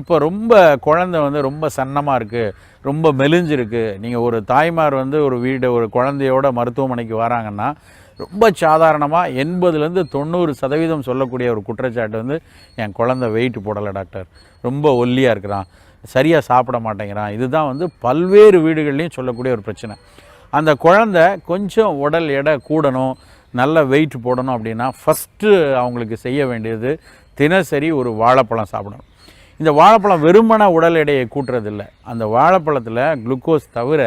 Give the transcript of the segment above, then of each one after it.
இப்போ ரொம்ப குழந்தை வந்து ரொம்ப சன்னமாக இருக்குது ரொம்ப மெலிஞ்சிருக்கு. நீங்கள் ஒரு தாய்மார் வந்து ஒரு வீடு ஒரு குழந்தையோட மருத்துவமனைக்கு வராங்கன்னா ரொம்ப சாதாரணமாக எண்பதுலேருந்து தொண்ணூறு சதவீதம் சொல்லக்கூடிய ஒரு குற்றச்சாட்டு வந்து என் குழந்தை வெயிட் போடலை டாக்டர். ரொம்ப ஒல்லியாக இருக்கிறான். சரியாக சாப்பிட மாட்டேங்கிறான். இதுதான் வந்து பல்வேறு வீடுகள்லையும் சொல்லக்கூடிய ஒரு பிரச்சனை. அந்த குழந்தை கொஞ்சம் உடல் எடை கூடணும் நல்ல வெயிட் போடணும் அப்படின்னா ஃபஸ்ட்டு அவங்களுக்கு செய்ய வேண்டியது தினசரி ஒரு வாழைப்பழம் சாப்பிடணும். இந்த வாழைப்பழம் வெறுமன உடல் எடையை கூட்டுறதில்ல. அந்த வாழைப்பழத்தில் குளுக்கோஸ் தவிர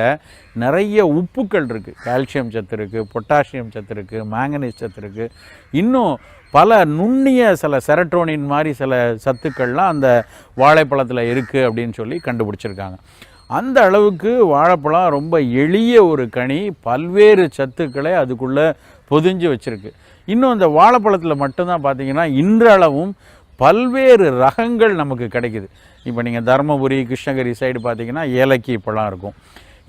நிறைய உப்புக்கள் இருக்குது கால்சியம் சத்து இருக்குது பொட்டாசியம் சத்து இருக்குது மேங்கனீஸ் சத்து இருக்குது இன்னும் பல நுண்ணிய சில செரட்டோனின் மாதிரி சில சத்துக்கள்லாம் அந்த வாழைப்பழத்தில் இருக்குது அப்படின்னு சொல்லி கண்டுபிடிச்சிருக்காங்க. அந்த அளவுக்கு வாழைப்பழம் ரொம்ப எளிய ஒரு கனி. பல்வேறு சத்துக்களை அதுக்குள்ளே பொதிஞ்சு வச்சுருக்கு. இன்னும் இந்த வாழைப்பழத்தில் மட்டும்தான் பார்த்திங்கன்னா இன்றளவும் பல்வேறு ரகங்கள் நமக்கு கிடைக்குது. இப்போ நீங்கள் தருமபுரி கிருஷ்ணகிரி சைடு பார்த்தீங்கன்னா ஏலக்கி பழம் இருக்கும்.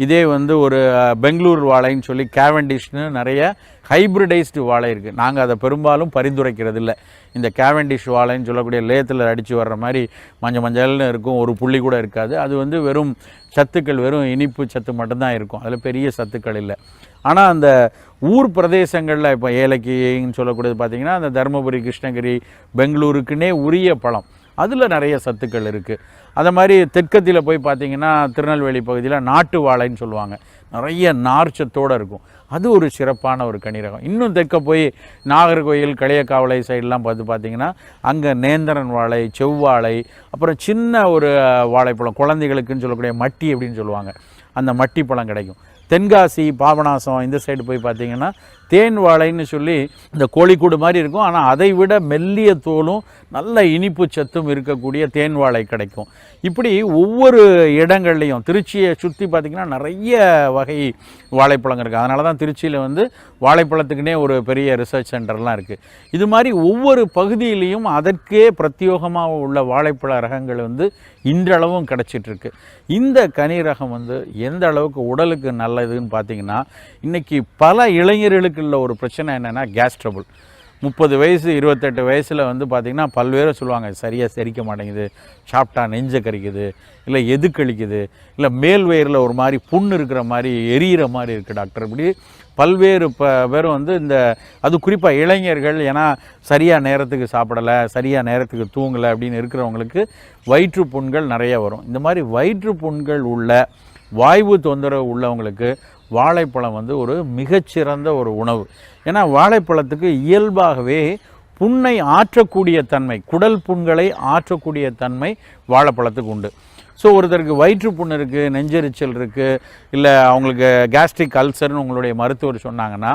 இதே வந்து ஒரு பெங்களூர் வாழைன்னு சொல்லி கேவண்டிஷ்னு நிறைய ஹைப்ரிடைஸ்டு வாழை இருக்குது நாங்கள் அதை பெரும்பாலும் பரிந்துரைக்கிறது இல்லை இந்த கேவண்டிஷ் வாழைன்னு சொல்லக்கூடிய லேத்தில் அடித்து வர்ற மாதிரி மஞ்சள் மஞ்சள்னு இருக்கும் ஒரு புள்ளி கூட இருக்காது. அது வந்து வெறும் சத்துக்கள் வெறும் இனிப்பு சத்து மட்டும்தான் இருக்கும். அதில் பெரிய சத்துக்கள் இல்லை. ஆனால் அந்த ஊர் பிரதேசங்களில் இப்போ ஏலக்கின்னு சொல்லக்கூடியது பார்த்திங்கன்னா அந்த தருமபுரி கிருஷ்ணகிரி பெங்களூருக்குன்னே உரிய பழம். அதில் நிறைய சத்துக்கள் இருக்குது அதை மாதிரி தெற்கத்தில் போய் பார்த்தீங்கன்னா திருநெல்வேலி பகுதியில் நாட்டு வாழைன்னு சொல்லுவாங்க. நிறைய நார்ச்சத்தோடு இருக்கும். அது ஒரு சிறப்பான ஒரு கனிரகம். இன்னும் தெற்க போய் நாகர்கோயில் களியக்காவலை சைடெலாம் பார்த்து பார்த்தீங்கன்னா அங்கே நேந்திரன் வாழை செவ்வாழை அப்புறம் சின்ன ஒரு வாழைப்பழம் குழந்தைகளுக்குன்னு சொல்லக்கூடிய மட்டி அப்படின்னு சொல்லுவாங்க. அந்த மட்டி பழம் கிடைக்கும். தென்காசி பாபநாசம் இந்த சைடு போய் பார்த்தீங்கன்னா தேன் வாழைன்னு சொல்லி இந்த கோழிக்கூடு மாதிரி இருக்கும். ஆனால் அதை விட மெல்லிய தோலும் நல்ல இனிப்பு சத்தும் இருக்கக்கூடிய தேன் வாழை கிடைக்கும். இப்படி ஒவ்வொரு இடங்கள்லையும் திருச்சியை சுற்றி பார்த்திங்கன்னா நிறைய வகை வாழைப்பழங்கள் இருக்குது அதனால தான் திருச்சியில் வந்து வாழைப்பழத்துக்குனே ஒரு பெரிய ரிசர்ச் சென்டர்லாம் இருக்குது இது மாதிரி ஒவ்வொரு பகுதியிலையும் அதற்கே பிரத்யோகமாக உள்ள வாழைப்பழ ரகங்கள் வந்து இன்றளவும் கிடச்சிட்ருக்கு இந்த கனி ரகம் வந்து எந்த அளவுக்கு உடலுக்கு நல்ல நல்லதுன்னு பார்த்தீங்கன்னா இன்றைக்கி பல இளைஞர்களுக்கு உள்ள ஒரு பிரச்சனை என்னென்னா கேஸ் ட்ரபுள் முப்பது வயசு இருபத்தெட்டு வயசில் வந்து பார்த்திங்கன்னா பல்வேறு சொல்லுவாங்க சரியாக செரிக்க மாட்டேங்குது சாப்பிட்டா நெஞ்சை கறிக்குது இல்லை எது கழிக்குது இல்லை மேல் வயிறில் ஒரு மாதிரி புண்ணு இருக்கிற மாதிரி எரியிற மாதிரி இருக்குது டாக்டர். இப்படி பல்வேறு ப பேரும் வந்து இந்த அது குறிப்பாக இளைஞர்கள் ஏன்னா சரியாக நேரத்துக்கு சாப்பிடலை சரியாக நேரத்துக்கு தூங்கலை அப்படின்னு இருக்கிறவங்களுக்கு வயிற்று புண்கள் நிறைய வரும். இந்த மாதிரி வயிற்று புண்கள் உள்ள வாய்வு தொந்தரவு உள்ளவங்களுக்கு வாழைப்பழம் வந்து ஒரு மிகச்சிறந்த ஒரு உணவு. ஏன்னா வாழைப்பழத்துக்கு இயல்பாகவே புண்ணை ஆற்றக்கூடிய தன்மை குடல் புண்களை ஆற்றக்கூடிய தன்மை வாழைப்பழத்துக்கு உண்டு. ஸோ ஒருத்தருக்கு வயிற்று புண் இருக்குது நெஞ்செரிச்சல் இருக்குது இல்லை அவங்களுக்கு கேஸ்ட்ரிக் அல்சர்னு உங்களுடைய மருத்துவர் சொன்னாங்கன்னா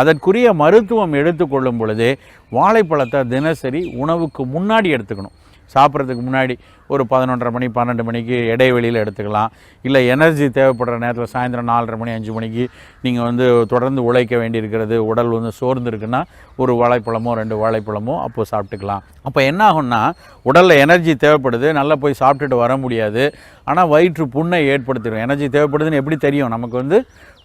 அதற்குரிய மருத்துவம் எடுத்துக்கொள்ளும் பொழுதே வாழைப்பழத்தை தினசரி உணவுக்கு முன்னாடி எடுத்துக்கணும். சாப்பிட்றதுக்கு முன்னாடி ஒரு பதினொன்றரை மணி பன்னெண்டு மணிக்கு இடைவெளியில் எடுத்துக்கலாம். இல்லை எனர்ஜி தேவைப்படுற நேரத்தில் சாயந்தரம் நாலரை மணி அஞ்சு மணிக்கு நீங்கள் வந்து தொடர்ந்து உழைக்க வேண்டியிருக்கிறது உடல் வந்து சோர்ந்து இருக்குன்னா ஒரு வாழைப்பழமோ ரெண்டு வாழைப்பழமோ அப்போது சாப்பிட்டுக்கலாம். அப்போ என்ன ஆகும்னா உடலில் எனர்ஜி தேவைப்படுது நல்லா போய் சாப்பிட்டுட்டு வர முடியாது. ஆனால் வயிற்று புண்ணை ஏற்படுத்திடும். எனர்ஜி தேவைப்படுதுன்னு எப்படி தெரியும்? நமக்கு வந்து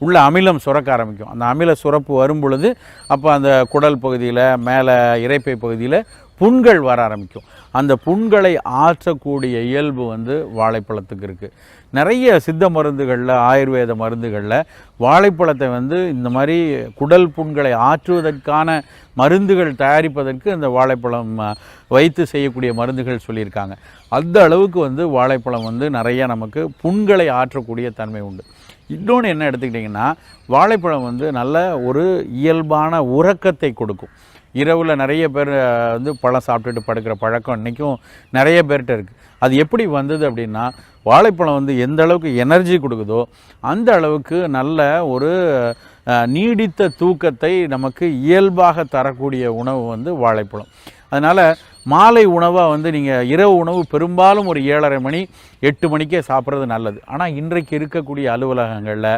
உள்ள அமிலம் சுரக்க ஆரம்பிக்கும். அந்த அமில சுரப்பு வரும் பொழுது அப்போ அந்த குடல் பகுதியில் மேலே இரைப்பை பகுதியில் புண்கள் வர ஆரம்பிக்கும். அந்த புண்களை ஆற்றக்கூடிய இயல்பு வந்து வாழைப்பழத்துக்கு இருக்குது நிறைய சித்த மருந்துகளில் ஆயுர்வேத மருந்துகளில் வாழைப்பழத்தை வந்து இந்த மாதிரி குடல் புண்களை ஆற்றுவதற்கான மருந்துகள் தயாரிப்பதற்கு இந்த வாழைப்பழம் வைத்து செய்யக்கூடிய மருந்துகள் சொல்லியிருக்காங்க. அந்த அளவுக்கு வந்து வாழைப்பழம் வந்து நிறைய நமக்கு புண்களை ஆற்றக்கூடிய தன்மை உண்டு. இன்னொன்று என்ன எடுத்துக்கிட்டிங்கன்னா வாழைப்பழம் வந்து நல்ல ஒரு இயல்பான உறக்கத்தை கொடுக்கும். இரவில் நிறைய பேர் வந்து பழம் சாப்பிட்டுட்டு படுக்கிற பழக்கம் இன்றைக்கும் நிறைய பேர்கிட்ட இருக்குது அது எப்படி வந்தது அப்படின்னா வாழைப்பழம் வந்து எந்த அளவுக்கு எனர்ஜி கொடுக்குதோ அந்த அளவுக்கு நல்ல ஒரு நீடித்த தூக்கத்தை நமக்கு இயல்பாக தரக்கூடிய உணவு வந்து வாழைப்பழம். அதனால் மாலை உணவாக வந்து நீங்கள் இரவு உணவு பெரும்பாலும் ஒரு ஏழரை மணி எட்டு மணிக்கே சாப்பிட்றது நல்லது. ஆனால் இன்றைக்கு இருக்கக்கூடிய அலுவலகங்களில்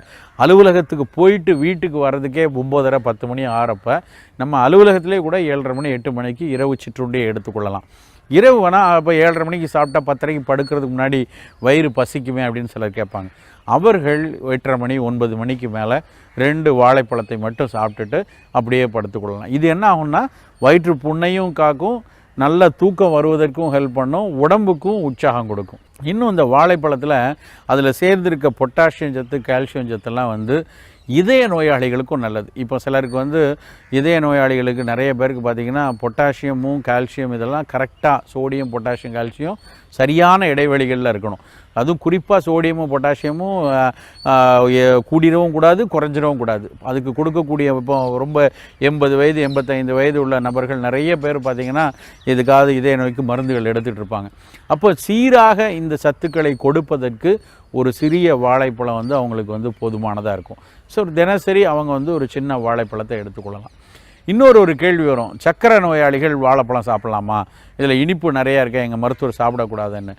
அலுவலகத்துக்கு போயிட்டு வீட்டுக்கு வர்றதுக்கே ஒம்போதரை பத்து மணி ஆறப்போ நம்ம அலுவலகத்திலே கூட ஏழரை மணி எட்டு மணிக்கு இரவு சிற்றுண்டியை எடுத்துக்கொள்ளலாம். இரவு வேணால் அப்போ ஏழரை மணிக்கு சாப்பிட்டா பத்தரைக்கு படுக்கிறதுக்கு முன்னாடி வயிறு பசிக்குமே அப்படின்னு சிலர் கேட்பாங்க. அவர்கள் எட்டரை மணி ஒன்பது மணிக்கு மேலே ரெண்டு வாழைப்பழத்தை மட்டும் சாப்பிட்டுட்டு அப்படியே படுத்துக்கொள்ளலாம் இது என்ன ஆகும்னா வயிற்று புண்ணையும் காக்கும் நல்ல தூக்கம் வருவதற்கும் ஹெல்ப் பண்ணும் உடம்புக்கும் உற்சாகம் கொடுக்கும். இன்னும் இந்த வாழைப்பழத்தில் அதில் சேர்ந்திருக்க பொட்டாசியம் சத்து கால்சியம் சத்துலாம் வந்து இதய நோயாளிகளுக்கும் நல்லது. இப்போ சிலருக்கு வந்து இதய நோயாளிகளுக்கு நிறைய பேருக்கு பார்த்திங்கன்னா பொட்டாசியமும் கால்சியம் இதெல்லாம் கரெக்டாக சோடியம் பொட்டாசியம் கால்சியம் சரியான இடைவெளிகளில் இருக்கணும். அதுவும் குறிப்பாக சோடியமும் பொட்டாசியமும் கூடிடவும் கூடாது குறைஞ்சிடவும் கூடாது. அதுக்கு கொடுக்கக்கூடிய இப்போ ரொம்ப எண்பது வயது எண்பத்தைந்து வயது உள்ள நபர்கள் நிறைய பேர் பார்த்திங்கன்னா இதுக்காக இதய நோய்க்கு மருந்துகள் எடுத்துகிட்டு இருப்பாங்க. அப்போ சீராக இந்த சத்துக்களை கொடுப்பதற்கு ஒரு சிறிய வாழைப்பழம் வந்து அவங்களுக்கு வந்து போதுமானதாக இருக்கும். ஸோ தினசரி அவங்க வந்து ஒரு சின்ன வாழைப்பழத்தை எடுத்துக்கொள்ளலாம். இன்னொரு ஒரு கேள்வி வரும். சக்கரை நோயாளிகள் வாழைப்பழம் சாப்பிட்லாமா? இதில் இனிப்பு நிறையா இருக்கேன் எங்கள் மருத்துவர் சாப்பிடக்கூடாதுன்னு.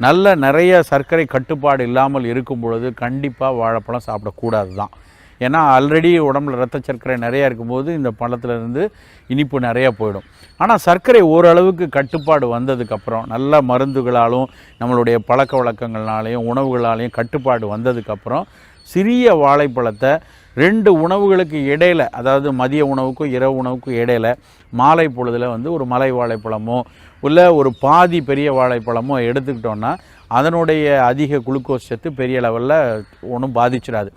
நல்ல நிறைய சர்க்கரை கட்டுப்பாடு இல்லாமல் இருக்கும் பொழுது கண்டிப்பாக வாழைப்பழம் சாப்பிடக்கூடாது தான் ஏன்னா ஆல்ரெடி உடம்புல ரத்த சர்க்கரை நிறையா இருக்கும்போது இந்த பழத்துலேருந்து இனிப்பு நிறையா போயிடும். ஆனால் சர்க்கரை ஓரளவுக்கு கட்டுப்பாடு வந்ததுக்கப்புறம் நல்ல மருந்துகளாலும் நம்மளுடைய பழக்க வழக்கங்களாலையும் உணவுகளாலையும் கட்டுப்பாடு வந்ததுக்கப்புறம் சிறிய வாழைப்பழத்தை ரெண்டு உணவுகளுக்கு இடையில அதாவது மதிய உணவுக்கும் இரவு உணவுக்கும் இடையில மாலை பொழுதில் வந்து ஒரு மலை வாழைப்பழமோ உள்ள ஒரு பாதி பெரிய வாழைப்பழமோ எடுத்துக்கிட்டோன்னா அதனுடைய அதிக குளுக்கோஸ் சத்து பெரிய லெவலில் ஒன்றும் பாதிச்சிடாது.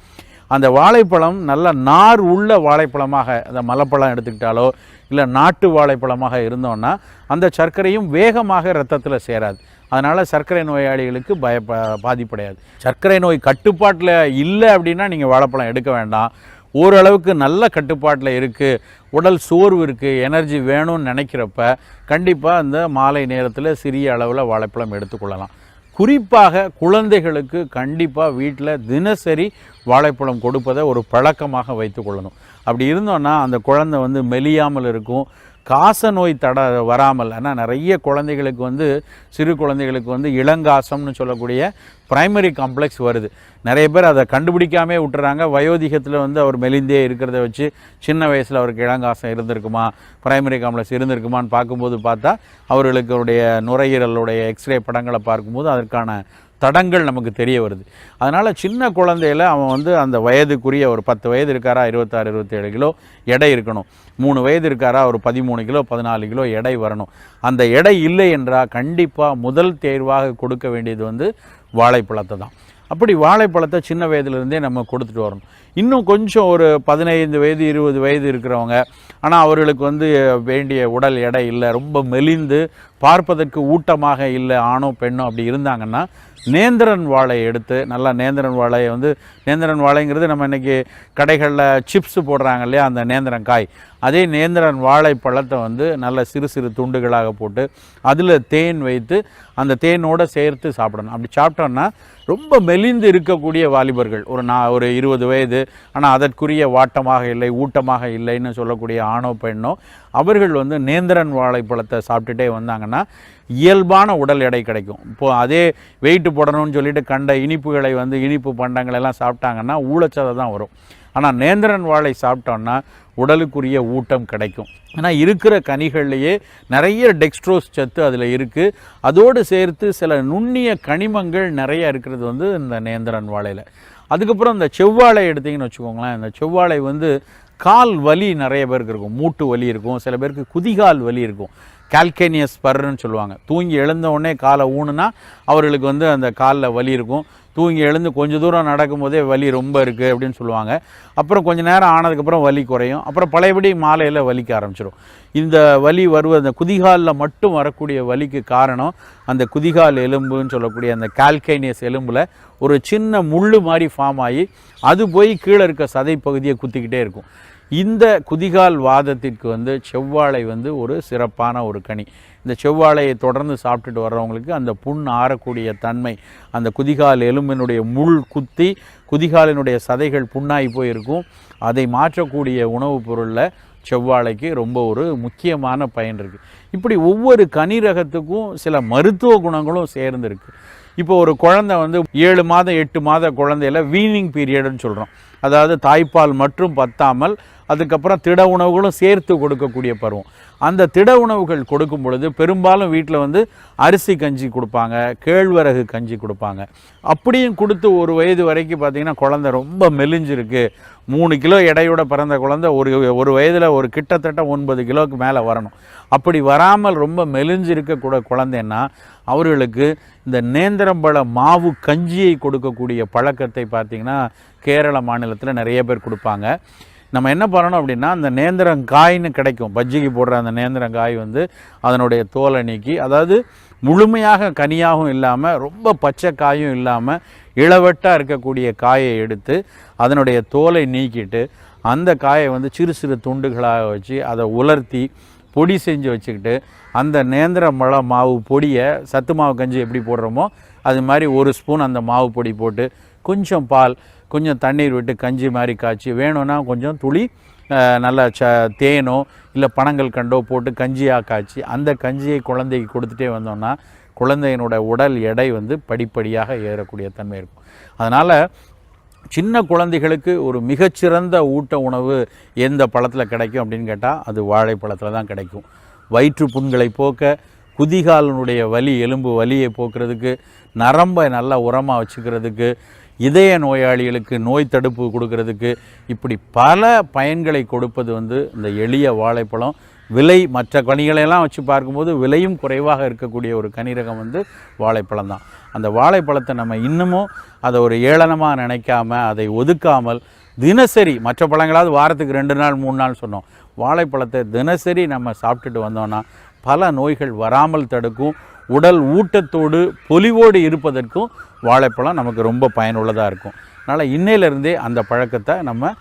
அந்த வாழைப்பழம் நல்ல நார் உள்ள வாழைப்பழமாக அந்த மலைப்பழம் எடுத்துக்கிட்டாலோ இல்லை நாட்டு வாழைப்பழமாக இருந்தோன்னா அந்த சர்க்கரையும் வேகமாக ரத்தத்தில் சேராது. அதனால் சர்க்கரை நோயாளிகளுக்கு பய பாதிப்படையாது. சர்க்கரை நோய் கட்டுப்பாட்டில் இல்லை அப்படின்னா நீங்கள் வாழைப்பழம் எடுக்க வேண்டாம். ஓரளவுக்கு நல்ல கட்டுப்பாட்டில் இருக்குது உடல் சோர்வு இருக்குது எனர்ஜி வேணும்னு நினைக்கிறப்ப கண்டிப்பாக அந்த மாலை நேரத்தில் சிறிய அளவில் வாழைப்பழம் எடுத்துக்கொள்ளலாம் குறிப்பாக குழந்தைகளுக்கு கண்டிப்பாக வீட்டில் தினசரி வாழைப்பழம் கொடுப்பதை ஒரு பழக்கமாக வைத்துக்கொள்ளணும் அப்படி இருந்தோன்னா அந்த குழந்தை வந்து மெலியாமல் இருக்கும். காச நோய் தட வராமல் ஆனால் நிறைய குழந்தைகளுக்கு வந்து சிறு குழந்தைகளுக்கு வந்து இளங்காசம்னு சொல்லக்கூடிய ப்ரைமரி காம்ப்ளெக்ஸ் வருது. நிறைய பேர் அதை கண்டுபிடிக்காமே விட்டுறாங்க. வயோதிகத்தில் வந்து அவர் மெலிந்தே இருக்கிறத வச்சு சின்ன வயசில் அவருக்கு இளங்காசம் இருந்திருக்குமா ப்ரைமரி காம்ப்ளெக்ஸ் இருந்திருக்குமான்னு பார்க்கும்போது பார்த்தா அவர்களுடைய நுரையீரலுடைய எக்ஸ்ரே படங்களை பார்க்கும்போது அதற்கான தடங்கள் நமக்கு தெரிய வருது. அதனால் சின்ன குழந்தையில் அவன் வந்து அந்த வயதுக்குரிய ஒரு பத்து வயது இருக்காரா இருபத்தாறு இருபத்தேழு கிலோ எடை இருக்கணும். மூணு வயது இருக்காரா ஒரு பதிமூணு கிலோ பதினாலு கிலோ எடை வரணும். அந்த எடை இல்லை என்றால் கண்டிப்பாக முதல் தேர்வாக கொடுக்க வேண்டியது வந்து வாழைப்பழத்தை தான். அப்படி வாழைப்பழத்தை சின்ன வயதுலேருந்தே நம்ம கொடுத்துட்டு வரணும். இன்னும் கொஞ்சம் ஒரு பதினைந்து வயது இருபது வயது இருக்கிறவங்க ஆனால் அவர்களுக்கு வந்து வேண்டிய உடல் எடை இல்லை ரொம்ப மெலிந்து பார்ப்பதற்கு ஊட்டமாக இல்லை ஆணோ பெண்ணோ அப்படி இருந்தாங்கன்னா நேந்திரன் வாழை எடுத்து நல்லா நேந்திரன் வாழையை வந்து நேந்திரன் வாழைங்கிறது நம்ம இன்றைக்கி கடைகளில் சிப்ஸ் போடுறாங்க இல்லையா அந்த நேந்திரன் காய். அதே நேந்திரன் வாழைப்பழத்தை வந்து நல்ல சிறு சிறு துண்டுகளாக போட்டு அதில் தேன் வைத்து அந்த தேனோட சேர்த்து சாப்பிடணும். அப்படி சாப்பிட்டோன்னா ரொம்ப மெலிந்து இருக்கக்கூடிய வாலிபர்கள். ஒரு நான் ஒரு இருபது வயது ஆனால் அதற்குரிய வாட்டமாக இல்லை ஊட்டமாக இல்லைன்னு சொல்லக்கூடிய ஆணோ பெண்ணோ அவர்கள் வந்து நேந்திரன் வாழைப்பழத்தை சாப்பிட்டுட்டே வந்தாங்கன்னா இயல்பான உடல் எடை கிடைக்கும். இப்போது அதே வெயிட்டு போடணும்னு சொல்லிட்டு கண்ட இனிப்புகளை வந்து இனிப்பு பண்டங்கள் எல்லாம் சாப்பிட்டாங்கன்னா ஊழச்சதை தான் வரும். ஆனால் நேந்திரன் வாழை சாப்பிட்டோன்னா உடலுக்குரிய ஊட்டம் கிடைக்கும். ஆனால் இருக்கிற கனிகள்லையே நிறைய டெக்ஸ்ட்ரோஸ் சத்து அதில் இருக்குது அதோடு சேர்த்து சில நுண்ணிய கனிமங்கள் நிறைய இருக்கிறது வந்து இந்த நேந்திரன் வாழையில். அதுக்கப்புறம் இந்த செவ்வாழை எடுத்தீங்கன்னு வச்சுக்கோங்களேன் இந்த செவ்வாழை வந்து கால் வலி நிறைய பேருக்கு இருக்கும். மூட்டு வலி இருக்கும். சில பேருக்கு குதிகால் வலி இருக்கும். கால்கேனியஸ் பர்ன்னு சொல்லுவாங்க. தூங்கி எழுந்த உடனே காலை ஊனுனா அவர்களுக்கு வந்து அந்த காலில் வலி இருக்கும். தூங்கி எழுந்து கொஞ்சம் தூரம் நடக்கும்போதே வலி ரொம்ப இருக்குது அப்படின்னு சொல்லுவாங்க. அப்புறம் கொஞ்ச நேரம் ஆனதுக்கப்புறம் வலி குறையும். அப்புறம் பழையபடி மாலையில் வலிக்க ஆரம்பிச்சிடும் இந்த வலி வருவது அந்த குதிகாலில் மட்டும் வரக்கூடிய வலிக்கு காரணம் அந்த குதிகால் எலும்புன்னு சொல்லக்கூடிய அந்த கால்கைனியஸ் எலும்பில் ஒரு சின்ன முள் மாதிரி ஃபார்ம் ஆகி அது போய் கீழே இருக்க சதை பகுதியை குத்திக்கிட்டே இருக்கும். இந்த குதிகால் வாதத்திற்கு வந்து செவ்வாழை வந்து ஒரு சிறப்பான ஒரு கனி. இந்த செவ்வாழையை தொடர்ந்து சாப்பிட்டுட்டு வர்றவங்களுக்கு அந்த புண் ஆறக்கூடிய தன்மை அந்த குதிகால் எலும்பினுடைய முள் குத்தி குதிகாலினுடைய சதைகள் புண்ணாகி போயிருக்கும். அதை மாற்றக்கூடிய உணவுப் பொருளில் செவ்வாழைக்கு ரொம்ப ஒரு முக்கியமான பயன் இருக்குது இப்படி ஒவ்வொரு கனி ரகத்துக்கும் சில மருத்துவ குணங்களும் சேர்ந்துருக்கு. இப்போ ஒரு குழந்தை வந்து ஏழு மாதம் எட்டு மாத குழந்தையில வீனிங் பீரியடுன்னு சொல்கிறோம் அதாவது தாய்ப்பால் மட்டும் பத்தாமல் அதுக்கப்புறம் திட உணவுகளும் சேர்த்து கொடுக்கக்கூடிய பருவம். அந்த திட உணவுகள் கொடுக்கும் பொழுது பெரும்பாலும் வீட்டில் வந்து அரிசி கஞ்சி கொடுப்பாங்க கேழ்வரகு கஞ்சி கொடுப்பாங்க. அப்படியும் கொடுத்து ஒரு வயது வரைக்கும் பார்த்தீங்கன்னா குழந்த ரொம்ப மெலிஞ்சிருக்கு. மூணு கிலோ எடையோட பிறந்த குழந்தை ஒரு ஒரு வயதில் ஒரு கிட்டத்தட்ட ஒன்பது கிலோவுக்கு மேலே வரணும். அப்படி வராமல் ரொம்ப மெலிஞ்சு இருக்கக்கூட குழந்தைன்னா அவர்களுக்கு இந்த நேந்திரம்பழ மாவு கஞ்சியை கொடுக்கக்கூடிய பழக்கத்தை பார்த்திங்கன்னா கேரள மாநிலத்தில் நிறைய பேர் கொடுப்பாங்க. நம்ம என்ன பண்ணணும் அப்படின்னா அந்த நேந்திரங்காய்னு கிடைக்கும். பஜ்ஜிக்கு போடுற அந்த நேந்திரங்காய் வந்து அதனுடைய தோலை நீக்கி அதாவது முழுமையாக கனியாகவும் இல்லாமல் ரொம்ப பச்சை காயும் இல்லாமல் இளவெட்டாக இருக்கக்கூடிய காயை எடுத்து அதனுடைய தோலை நீக்கிட்டு அந்த காயை வந்து சிறு சிறு துண்டுகளாக வச்சு அதை உலர்த்தி பொடி செஞ்சு வச்சுக்கிட்டு அந்த நேந்திர மழை மாவு பொடியை சத்து மாவு கஞ்சி எப்படி போடுறோமோ அது மாதிரி ஒரு ஸ்பூன் அந்த மாவு பொடி போட்டு கொஞ்சம் பால் கொஞ்சம் தண்ணீர் விட்டு கஞ்சி மாதிரி காய்ச்சி வேணும்னா கொஞ்சம் துளி நல்லா ச தேனோ இல்லை பனங்கள் கண்டோ போட்டு கஞ்சியாக காய்ச்சி அந்த கஞ்சியை குழந்தைக்கு கொடுத்துட்டே வந்தோம்னா குழந்தையினோட உடல் எடை வந்து படிப்படியாக ஏறக்கூடிய தன்மை இருக்கும். அதனால் சின்ன குழந்தைகளுக்கு ஒரு மிகச்சிறந்த ஊட்ட உணவு எந்த பழத்தில் கிடைக்கும் அப்படின்னு கேட்டால் அது வாழைப்பழத்தில் தான் கிடைக்கும். வயிற்று புண்களை போக்க குதிகாலனுடைய வலி எலும்பு வலியை போக்குறதுக்கு நரம்பை நல்லா உரமாக வச்சுக்கிறதுக்கு இதய நோயாளிகளுக்கு நோய் தடுப்பு கொடுக்கறதுக்கு இப்படி பல பயன்களை கொடுப்பது வந்து இந்த எளிய வாழைப்பழம். விலை மற்ற கனிகளையெல்லாம் வச்சு பார்க்கும்போது விலையும் குறைவாக இருக்கக்கூடிய ஒரு கனிரகம் வந்து வாழைப்பழம் தான் அந்த வாழைப்பழத்தை நம்ம இன்னமும் அதை ஒரு ஏளனமாக நினைக்காம அதை ஒதுக்காமல் தினசரி மற்ற பழங்களாவது வாரத்துக்கு ரெண்டு நாள் மூணு நாள் சொன்னோம். வாழைப்பழத்தை தினசரி நம்ம சாப்பிட்டுட்டு வந்தோம்னா பல நோய்கள் வராமல் தடுக்கும். உடல் ஊட்டத்தோடு பொலிவோடு இருப்பதற்கும் வாழைப்பழம் நமக்கு ரொம்ப பயனுள்ளதாக இருக்கும். அதனால் இன்னையிலேருந்தே அந்த பழக்கத்தை நம்ம